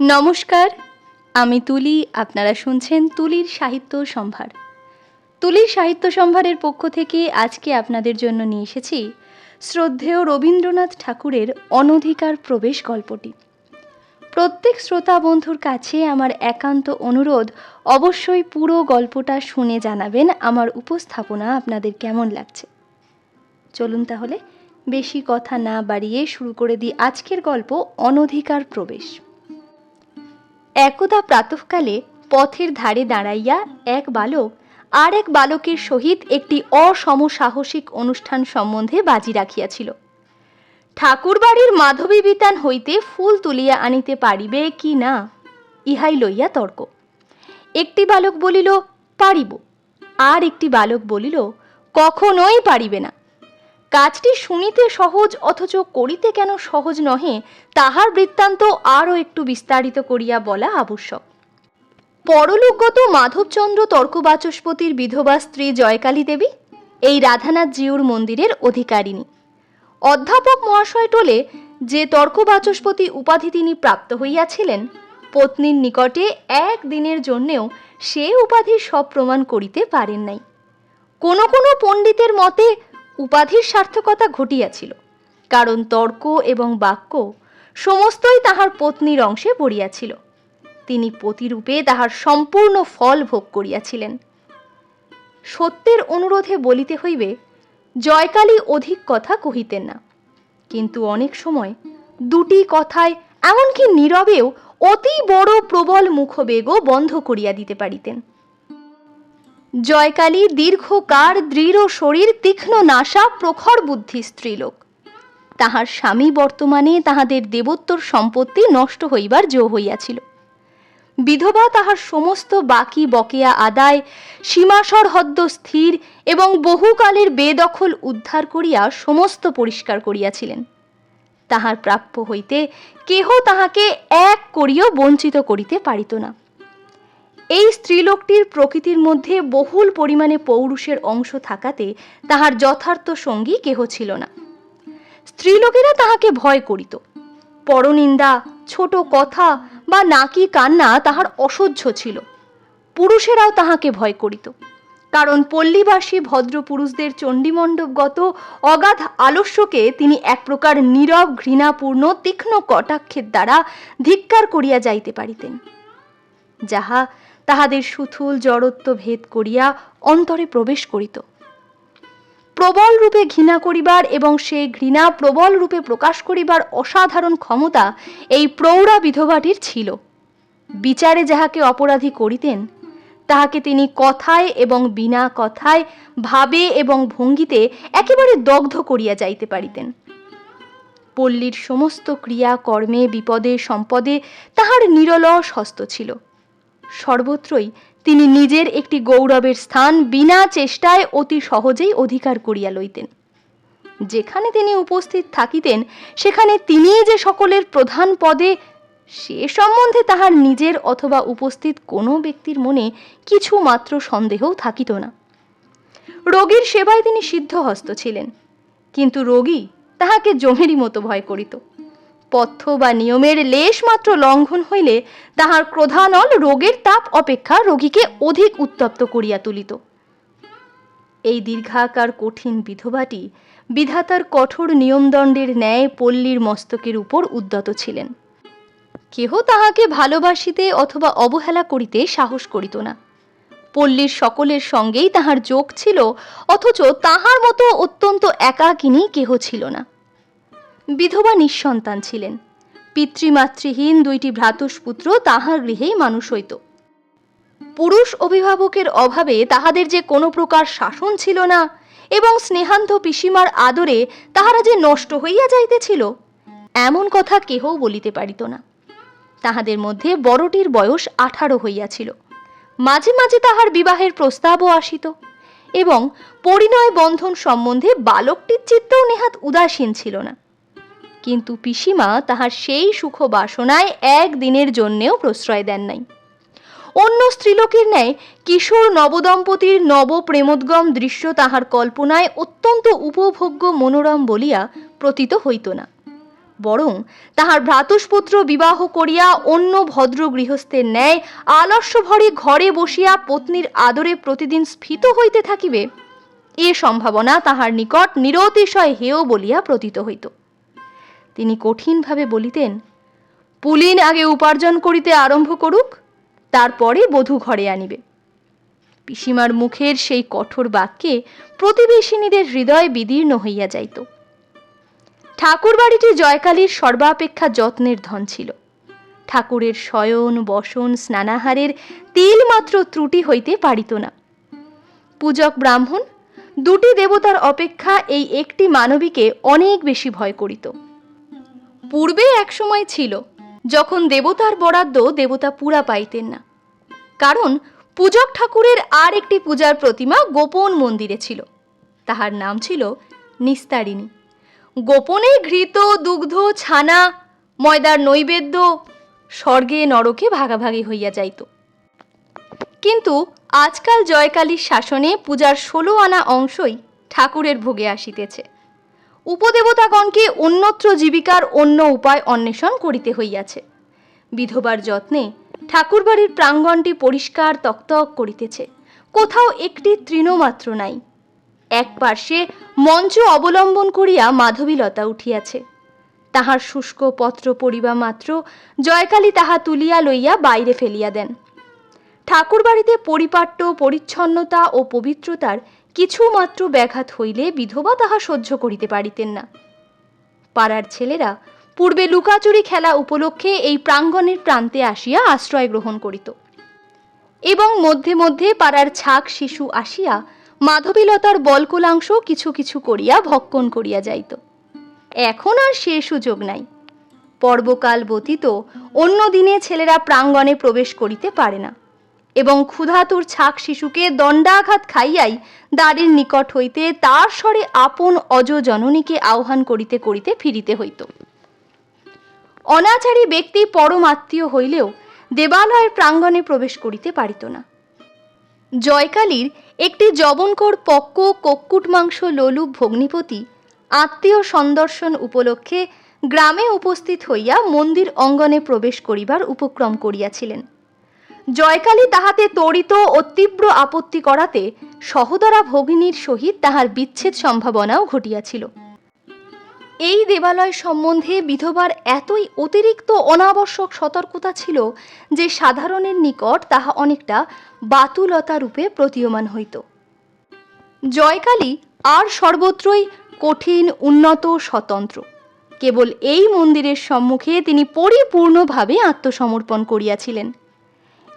নমস্কার, আমি তুলি, আপনারা শুনছেন তুলির সাহিত্য সম্ভার। তুলির সাহিত্য সম্ভারের পক্ষ থেকে আজকে আপনাদের জন্য নিয়ে এসেছি শ্রদ্ধেয় রবীন্দ্রনাথ ঠাকুরের অনধিকার প্রবেশ গল্পটি। প্রত্যেক শ্রোতা বন্ধুর কাছে আমার একান্ত অনুরোধ, অবশ্যই পুরো গল্পটা শুনে জানাবেন, আমার উপস্থাপনা আপনাদের কেমন লাগছে। চলুন তাহলে, বেশি কথা না বাড়িয়ে শুরু করে দিই আজকের গল্প অনধিকার প্রবেশ। একদা প্রাতঃকালে পথের ধারে দাঁড়াইয়া এক বালক আর এক বালকের সহিত একটি অসমসাহসিক অনুষ্ঠান সম্বন্ধে বাজি রাখিয়াছিল। ঠাকুরবাড়ির মাধবী বিতান হইতে ফুল তুলিয়া আনিতে পারিবে কি না, ইহাই লইয়া তর্ক। একটি বালক বলিল, পারিব। আর একটি বালক বলিল, কখনোই পারিবে না। কাজটি শুনিতে সহজ, অথচ করিতে কেন সহজ নহে, তাহার বৃত্তান্ত আরও একটু বিস্তারিত করিয়া বলা আবশ্যক। পরলোকগত মাধবচন্দ্র তর্কবাচস্পতির বিধবা স্ত্রী জয়কালী দেবী, এই রাধানাথ জিউর মন্দিরের অধিকারিণী। অধ্যাপক মহাশয় টোলে যে তর্কবাচস্পতি উপাধি তিনি প্রাপ্ত হইয়াছিলেন, পত্নীর নিকটে এক দিনের জন্যেও সে উপাধি সব প্রমাণ করিতে পারেন নাই। কোনো কোনো পণ্ডিতের মতে উপাধির সার্থকতা ঘটিয়াছিল, কারণ তর্ক এবং বাক্য সমস্তই তাহার পত্নীর অংশে পড়িয়াছিল। তিনি পতিরূপে তাহার সম্পূর্ণ ফল ভোগ করিয়াছিলেন। সত্যের অনুরোধে বলিতে হইবে, জয়কালী অধিক কথা কহিতেন না। কিন্তু অনেক সময় দুটি কথায় এমনকি নীরবেও অতি বড় প্রবল মুখবেগও বন্ধ করিয়া দিতে পারিতেন। জয়কালী দীর্ঘকার, দৃঢ় শরীর, তীক্ষ্ণ নাসা, প্রখর বুদ্ধি স্ত্রীলোক। তাহার স্বামী বর্তমানে তাহাদের দেবোত্তর সম্পত্তি নষ্ট হইবার জো হইয়াছিল। বিধবা তাহার সমস্ত বাকি বকেয়া আদায়, সীমাসর হদ্দ স্থির এবং বহুকালের বেদখল উদ্ধার করিয়া সমস্ত পরিষ্কার করিয়াছিলেন। তাহার প্রাপ্য হইতে কেহ তাহাকে এক করিও বঞ্চিত করিতে পারিত না। এই স্ত্রীলোকটির প্রকৃতির মধ্যে বহুল পরিমাণে পৌরুষের অংশ থাকাতে তাহার যথার্থ সঙ্গী কেহ ছিল না। স্ত্রীলোকেরা তাহাকে ভয় করিত। পরনিন্দা, ছোট কথা বা নাকি কান্না তাহার অসহ্য ছিল। পুরুষেরাও তাহাকে ভয় করিত। কারণ পল্লীবাসী ভদ্রপুরুষদের চণ্ডীমণ্ডপগত অগাধ আলস্যকে তিনি এক প্রকার নীরব, ঘৃণাপূর্ণ, তীক্ষ্ণ কটাক্ষের দ্বারা ধিক্কার করিয়া যাইতে পারিতেন। যাহা তাহাদের সুথুল জড়ত্ব ভেদ করিয়া অন্তরে প্রবেশ করিত। প্রবল রূপে ঘৃণা করিবার এবং সেই ঘৃণা প্রবল রূপে প্রকাশ করিবার অসাধারণ ক্ষমতা এই প্রৌঢ়া বিধবাটির ছিল। বিচারে যাহাকে অপরাধী করিতেন, তাহাকে তিনি কথায় এবং বিনা কথায়, ভাবে এবং ভঙ্গিতে একেবারে দগ্ধ করিয়া যাইতে পারিতেন। পল্লীর সমস্ত ক্রিয়া কর্মে বিপদে, সম্পদে তাহার নিরলস হস্ত ছিল। সর্বত্রই তিনি নিজের একটি গৌরবের স্থান বিনা চেষ্টায় অতি সহজেই অধিকার করিয়া লইতেন। যেখানে তিনি উপস্থিত থাকিতেন, সেখানে তিনিই যে সকলের প্রধান পদে, সে সম্বন্ধে তাহার নিজের অথবা উপস্থিত কোনো ব্যক্তির মনে কিছু মাত্র সন্দেহও থাকিত না। রোগীর সেবায় তিনি সিদ্ধহস্ত ছিলেন, কিন্তু রোগী তাহাকে জমেরই মতো ভয় করিত। পথ্য বা নিয়মের লেশ মাত্র লঙ্ঘন হইলে তাহার ক্রোধানল রোগের তাপ অপেক্ষা রোগীকে অধিক উত্তপ্ত করিয়া তুলিত। এই দীর্ঘাকার কঠিন বিধবাটি বিধাতার কঠোর নিয়মদণ্ডের ন্যায় পল্লীর মস্তকের উপর উদ্যত ছিলেন। কেহ তাহাকে ভালোবাসিতে অথবা অবহেলা করিতে সাহস করিত না। পল্লীর সকলের সঙ্গেই তাহার যোগ ছিল, অথচ তাহার মতো অত্যন্ত একাকিনী কেহ ছিল না। বিধবা নিঃসন্তান ছিলেন। পিতৃমাতৃহীন দুইটি ভ্রাতুষ্পুত্র তাহার গৃহেই মানুষ হইত। পুরুষ অভিভাবকের অভাবে তাহাদের যে কোনো প্রকার শাসন ছিল না এবং স্নেহান্ধ পিসিমার আদরে তাহারা যে নষ্ট হইয়া যাইতেছিল, এমন কথা কেহও বলিতে পারিত না। তাহাদের মধ্যে বড়টির বয়স আঠারো হইয়াছিল। মাঝে মাঝে তাহার বিবাহের প্রস্তাবও আসিত এবং পরিণয় বন্ধন সম্বন্ধে বালকটির চিত্তও নেহাত উদাসীন ছিল না। কিন্তু পিসিমা তাহার সেই সুখ বাসনায় এক দিনের জন্যেও প্রশ্রয় দেন নাই। অন্য স্ত্রীলোকের ন্যায় কিশোর নবদম্পতির নব প্রেমোদ্গম দৃশ্য তাহার কল্পনায় অত্যন্ত উপভোগ্য মনোরম বলিয়া প্রতীত হইত না। বরং তাহার ভ্রাতুষ্পুত্র বিবাহ করিয়া অন্য ভদ্র গৃহস্থের ন্যায় আলস্য ভরে ঘরে বসিয়া পত্নীর আদরে প্রতিদিন স্ফীত হইতে থাকিবে, এ সম্ভাবনা তাহার নিকট নিরতিশয় হেয় বলিয়া প্রতীত হইত। তিনি কঠিনভাবে বলিতেন, পুলিন আগে উপার্জন করিতে আরম্ভ করুক, তারপরে বধূ ঘরে আনিবে পিসিমার মুখের সেই কঠোর বাক্যে প্রতিবেশিনীদের হৃদয় বিদীর্ণ হইয়া যাইত। ঠাকুর বাড়িটি জয়কালীর সর্বাপেক্ষা যত্নের ধন ছিল। ঠাকুরের শয়ন, বসন, স্নানাহারের তিল মাত্র ত্রুটি হইতে পারিত না। পূজক ব্রাহ্মণ দুটি দেবতার অপেক্ষা এই একটি মানবীকে অনেক বেশি ভয় করিত। পূর্বে এক সময় ছিল, যখন দেবতার বরাদ্দ দেবতা পুরা পাইতেন না। কারণ পূজক ঠাকুরের আর একটি পূজার প্রতিমা গোপন মন্দিরে ছিল। তাহার নাম ছিল নিস্তারিণী। গোপনে ঘৃত, দুগ্ধ, ছানা, ময়দার নৈবেদ্য স্বর্গে নরকে ভাগাভাগি হইয়া যাইত। কিন্তু আজকাল জয়কালীর শাসনে পূজার ষোলো আনা অংশই ঠাকুরের ভোগে আসিতেছে। উপদেবতাগণকে অন্যত্র জীবিকার অন্য উপায় অন্বেষণ করিতে হইয়াছে। বিধবার যত্নে ঠাকুরবাড়ির প্রাঙ্গণটি পরিষ্কার তকতক করিতেছে। কোথাও একটি তৃণমাত্র নাই। এক পার্শ্বে মঞ্চ অবলম্বন করিয়া মাধবীলতা উঠিয়াছে। তাহার শুষ্ক পত্র পড়িবা মাত্র জয়কালী তাহা তুলিয়া লইয়া বাইরে ফেলিয়া দেন। ঠাকুরবাড়িতে পরিপাট্য, পরিচ্ছন্নতা ও পবিত্রতার কিছুমাত্র ব্যাঘাত হইলে বিধবা তাহা সহ্য করিতে পারিতেন না। পাড়ার ছেলেরা পূর্বে লুকাচুরি খেলা উপলক্ষে এই প্রাঙ্গণের প্রান্তে আসিয়া আশ্রয় গ্রহণ করিত। এবং মধ্যে মধ্যে পাড়ার ছাক শিশু আসিয়া মাধবীলতার বলকলাংশ কিছু কিছু করিয়া ভক্ষণ করিয়া যাইত। এখন আর সে সুযোগ নাই। পর্বকাল ব্যতীত অন্য দিনে ছেলেরা প্রাঙ্গণে প্রবেশ করিতে পারে না। এবং ক্ষুধাতুর ছাক শিশুকে দণ্ডাঘাত খাইয়াই দ্বারের নিকট হইতে তার স্বরে আপন অজ জননীকে আহ্বান করিতে করিতে ফিরিতে হইত। অনাচারী ব্যক্তি পরম আত্মীয় হইলেও দেবালয়ের প্রাঙ্গণে প্রবেশ করিতে পারিত না। জয়কালীর একটি জবনকর পক্ক কক্কুট মাংস লোলুপ ভগ্নিপতি আত্মীয় সন্দর্শন উপলক্ষে গ্রামে উপস্থিত হইয়া মন্দির অঙ্গনে প্রবেশ করিবার উপক্রম করিয়াছিলেন। জয়কালী তাহাতে তড়িত ও তীব্র আপত্তি করাতে সহদরা ভগিনীর সহিত তাহার বিচ্ছেদ সম্ভাবনাও ঘটিয়াছিল। এই দেবালয় সম্বন্ধে বিধবার এতই অতিরিক্ত অনাবশ্যক সতর্কতা ছিল যে সাধারণের নিকট তাহা অনেকটা বাতুলতা রূপে প্রতীয়মান হইত। জয়কালী আর সর্বত্রই কঠিন, উন্নত, স্বতন্ত্র। কেবল এই মন্দিরের সম্মুখে তিনি পরিপূর্ণভাবে আত্মসমর্পণ করিয়াছিলেন।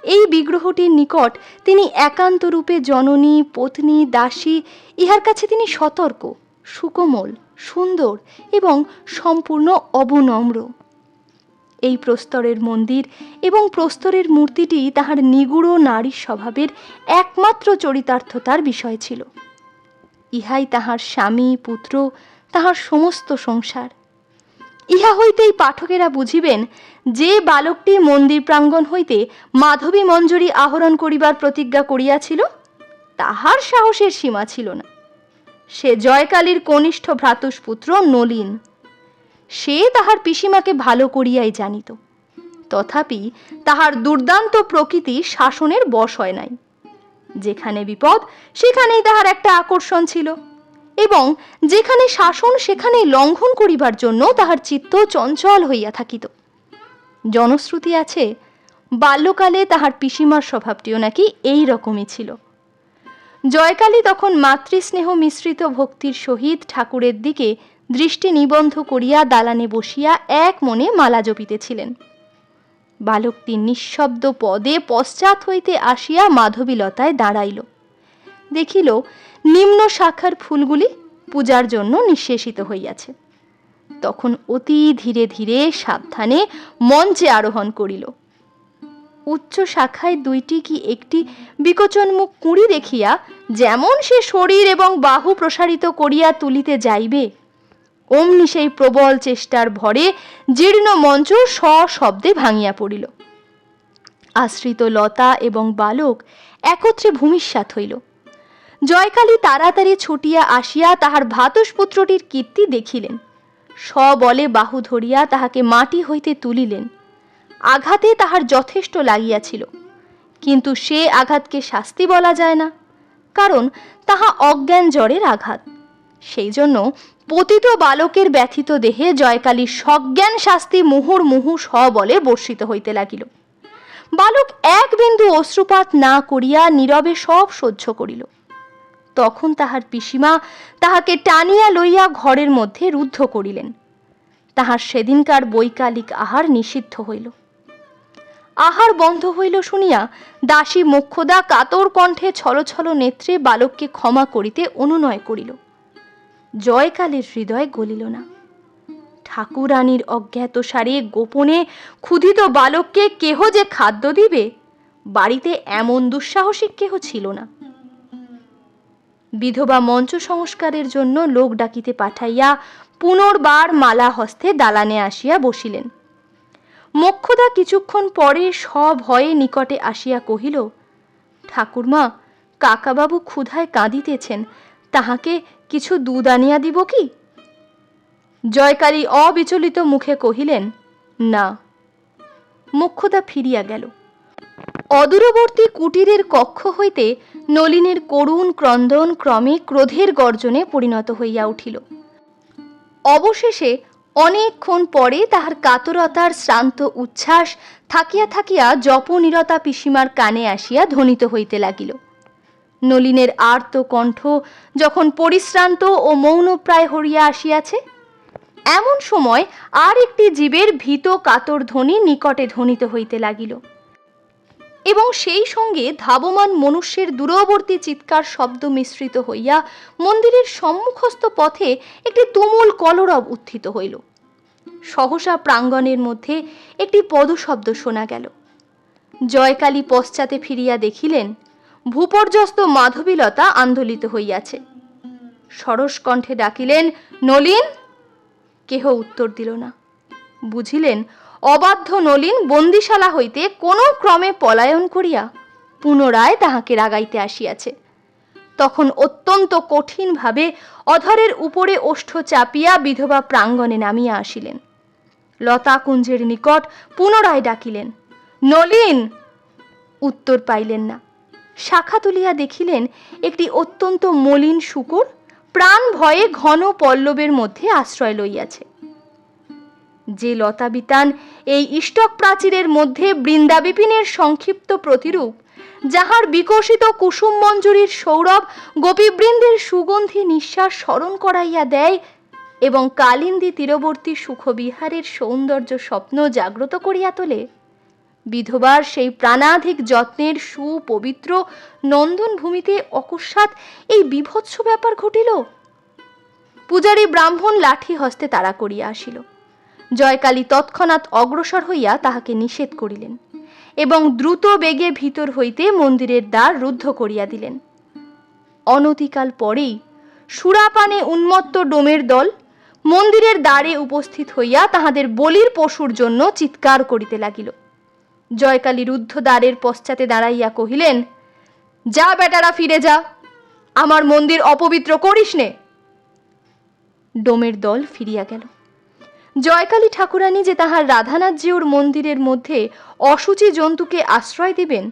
এই বিগ্রহটির নিকট তিনি একান্ত রূপে জননী, পত্নী, দাসী, ইহার কাছে তিনি সতর্ক, সুকোমল, সুন্দর এবং সম্পূর্ণ অবনম্র। এই প্রস্তরের মন্দির এবং প্রস্তরের মূর্তিটি তাহার নিগুড় নারী স্বভাবের একমাত্র চরিতার্থতার বিষয় ছিল। ইহাই তাহার স্বামী, পুত্র, তাহার সমস্ত সংসার। ইহা হইতেই পাঠকেরা বুঝিবেন, যে বালকটি মন্দির প্রাঙ্গণ হইতে মাধবী মঞ্জুরি আহরণ করিবার প্রতিজ্ঞা করিয়াছিল, তাহার সাহসের সীমা ছিল না। সে জয়কালীর কনিষ্ঠ ভ্রাতুষ্পুত্র নলিন। সে তাহার পিসিমাকে ভালো করিয়াই জানিত। তথাপি তাহার দুর্দান্ত প্রকৃতি শাসনের বশ হয় নাই। যেখানে বিপদ, সেখানেই তাহার একটা আকর্ষণ ছিল। এবং যেখানে শাসন সেখানে লঙ্ঘন করিবার জন্য তাহার চিত্ত চঞ্চল হইয়া থাকিত। জনশ্রুতি আছে, বাল্যকালে তাহার পিসিমার স্বভাবটিও নাকি এই রকমই ছিল। জয়কালী তখন মাতৃস্নেহ মিশ্রিত ভক্তির সহিত ঠাকুরের দিকে দৃষ্টি নিবন্ধ করিয়া দালানে বসিয়া এক মনে মালা জপিতেছিলেন বালকটি নিঃশব্দ পদে পশ্চাৎ হইতে আসিয়া মাধবীলতায় দাঁড়াইল। দেখিল নিম্ন শাখার ফুলগুলি পূজার জন্য নিঃশেষিত হইয়াছে। তখন অতি ধীরে ধীরে সাবধানে মঞ্চে আরোহণ করিল। উচ্চ শাখায় দুইটি কি একটি বিকচন মুখ কুঁড়ি দেখিয়া যেমন সে শরীর এবং বাহু প্রসারিত করিয়া তুলিতে যাইবে, অমনি সেই প্রবল চেষ্টার ভরে জীর্ণ মঞ্চ সশব্দে ভাঙিয়া পড়িল। আশ্রিত লতা এবং বালক একত্রে ভূমিষ্যাত হইল। জয়কালী তাড়াতাড়ি ছুটিয়া আসিয়া তাহার ভ্রাতুষ্পুত্রটির কীর্তি দেখিলেন। সবলে বাহু ধরিয়া তাহাকে মাটি হইতে তুলিলেন। আঘাতে তাহার যথেষ্ট লাগিয়াছিল। কিন্তু সে আঘাতকে শাস্তি বলা যায় না, কারণ তাহা অজ্ঞান জ্বরের আঘাত। সেই জন্য পতিত বালকের ব্যথিত দেহে জয়কালীর সজ্ঞান শাস্তি মুহুর মুহু সবলে বর্ষিত হইতে লাগিল। বালক এক বিন্দু অশ্রুপাত না করিয়া নীরবে সব সহ্য করিল। তখন তাহার পিসিমা তাহাকে টানিয়া লইয়া ঘরের মধ্যে রুদ্ধ করিলেন। তাহার সেদিনকার বৈকালিক আহার নিষিদ্ধ হইল। আহার বন্ধ হইল শুনিয়া দাসী মোক্ষদা কাতর কণ্ঠে ছলছল নেত্রে বালককে ক্ষমা করিতে অনুনয় করিল। জয়কালের হৃদয় গলিল না। ঠাকুরানীর অজ্ঞাত সারে গোপনে ক্ষুধিত বালককে কেহ যে খাদ্য দিবে, বাড়িতে এমন দুঃসাহসিক কেহ ছিল না। বিধবা মঞ্চ সংস্কারের জন্য লোক ডাকিতে পাঠাইয়া পুনর্বার মালা হস্তে দালানে আসিয়া বসিলেন। মোক্ষদা কিছুক্ষণ পরে সব সভয়ে নিকটে আসিয়া কহিল, ঠাকুরমা, কাকাবাবু ক্ষুধায় কাঁদিতেছেন, তাহাকে কিছু দুধ আনিয়া দিব কি? জয়কালী অবিচলিত মুখে কহিলেন, না। মুখ্যদা ফিরিয়া গেল। অদূরবর্তী কুটিরের কক্ষ হইতে নলিনের করুণ ক্রন্দন ক্রমে ক্রোধের গর্জনে পরিণত হইয়া উঠিল। অবশেষে অনেকক্ষণ পরে তাহার কাতরতার শ্রান্ত উচ্ছ্বাস থাকিয়া থাকিয়া জপনিরতা পিসিমার কানে আসিয়া ধ্বনিত হইতে লাগিল। নলিনের আর্ত কণ্ঠ যখন পরিশ্রান্ত ও মৌনপ্রায় হরিয়া আসিয়াছে, এমন সময় আর একটি জীবের ভীত কাতর ধ্বনি নিকটে ধ্বনিত হইতে লাগিল। এবং সেই সঙ্গে ধাবমান মনুষ্যের দূরবর্তী চিৎকার শব্দ মিশ্রিত হইয়া মন্দিরের সম্মুখস্থ পথে একটি তুমুল কলরব উত্থিত হইল। সহসা প্রাঙ্গণের মধ্যে একটি পদশব্দ শোনা গেল। জয়কালী পশ্চাতে ফিরিয়া দেখিলেন, ভূপর্যস্ত মাধবীলতা আন্দোলিত হইয়াছে। সরস কণ্ঠে ডাকিলেন, নলিন! কেহ উত্তর দিল না। বুঝিলেন অবাধ্য নলিন বন্দিশালা হইতে কোনো ক্রমে পলায়ন করিয়া পুনরায় তাহাকে রাগাইতে আসিয়াছে। তখন অত্যন্ত কঠিনভাবে অধরের উপরে ওষ্ঠ চাপিয়া বিধবা প্রাঙ্গণে নামিয়া আসিলেন। লতাকুঞ্জের নিকট পুনরায় ডাকিলেন, নলিন! উত্তর পাইলেন না। শাখা তুলিয়া দেখিলেন, একটি অত্যন্ত মলিন শুকুর প্রাণ ভয়ে ঘন পল্লবের মধ্যে আশ্রয় লইয়াছে। যে লতাবিতান এই ইষ্টক প্রাচীরের মধ্যে বৃন্দাবিপিনের সংক্ষিপ্ত প্রতিরূপ, যাহার বিকশিত কুসুম মঞ্জুরির সৌরভ গোপীবৃন্দের সুগন্ধি নিঃশ্বাস স্মরণ করাইয়া দেয় এবং কালিন্দী তীরবর্তী সুখবিহারের সৌন্দর্য স্বপ্ন জাগ্রত করিয়া তোলে। বিধবার সেই প্রাণাধিক যত্নের সুপবিত্র নন্দন ভূমিতে অকস্মাৎ এই বিভৎস ব্যাপার ঘটিল। পূজারী ব্রাহ্মণ লাঠি হস্তে তাড়া করিয়া আসিল। জয়কালী তৎক্ষণাৎ অগ্রসর হইয়া তাহাকে নিষেধ করিলেন এবং দ্রুত বেগে ভিতর হইতে মন্দিরের দ্বার রুদ্ধ করিয়া দিলেন। অনতিকাল পরেই সুরাপানে উন্মত্ত ডোমের দল মন্দিরের দ্বারে উপস্থিত হইয়া তাহাদের বলির পশুর জন্য চিৎকার করিতে লাগিল। জয়কালী রুদ্ধ দ্বারের পশ্চাতে দাঁড়াইয়া কহিলেন, যা বেটারা, ফিরে যা। আমার মন্দির অপবিত্র করিস নে। ডোমের দল ফিরিয়া গেল। জয়কালী ঠাকুরানী যে তাহার রাধানাথজিউর মন্দিরের মধ্যে অসুচি জন্তুকে আশ্রয় দিবেন,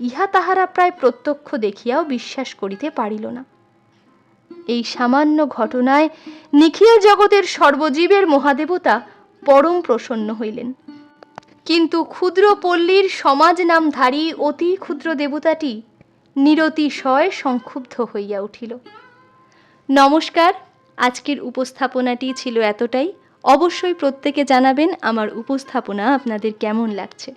ইহা তাহারা প্রায় প্রত্যক্ষ দেখিয়াও বিশ্বাস করিতে পারিল না। এই সামান্য ঘটনায় নিখিল জগতের সর্বজীবের মহাদেবতা পরম প্রসন্ন হইলেন। কিন্তু ক্ষুদ্র পল্লীর সমাজ নামধারী অতি ক্ষুদ্র দেবতাটি নিরতিশয় সংক্ষুব্ধ হইয়া উঠিল। নমস্কার, আজকের উপস্থাপনাটি ছিল এতটাই। অবশ্যই প্রত্যেকে জানাবেন আমার উপস্থাপনা আপনাদের কেমন লাগছে।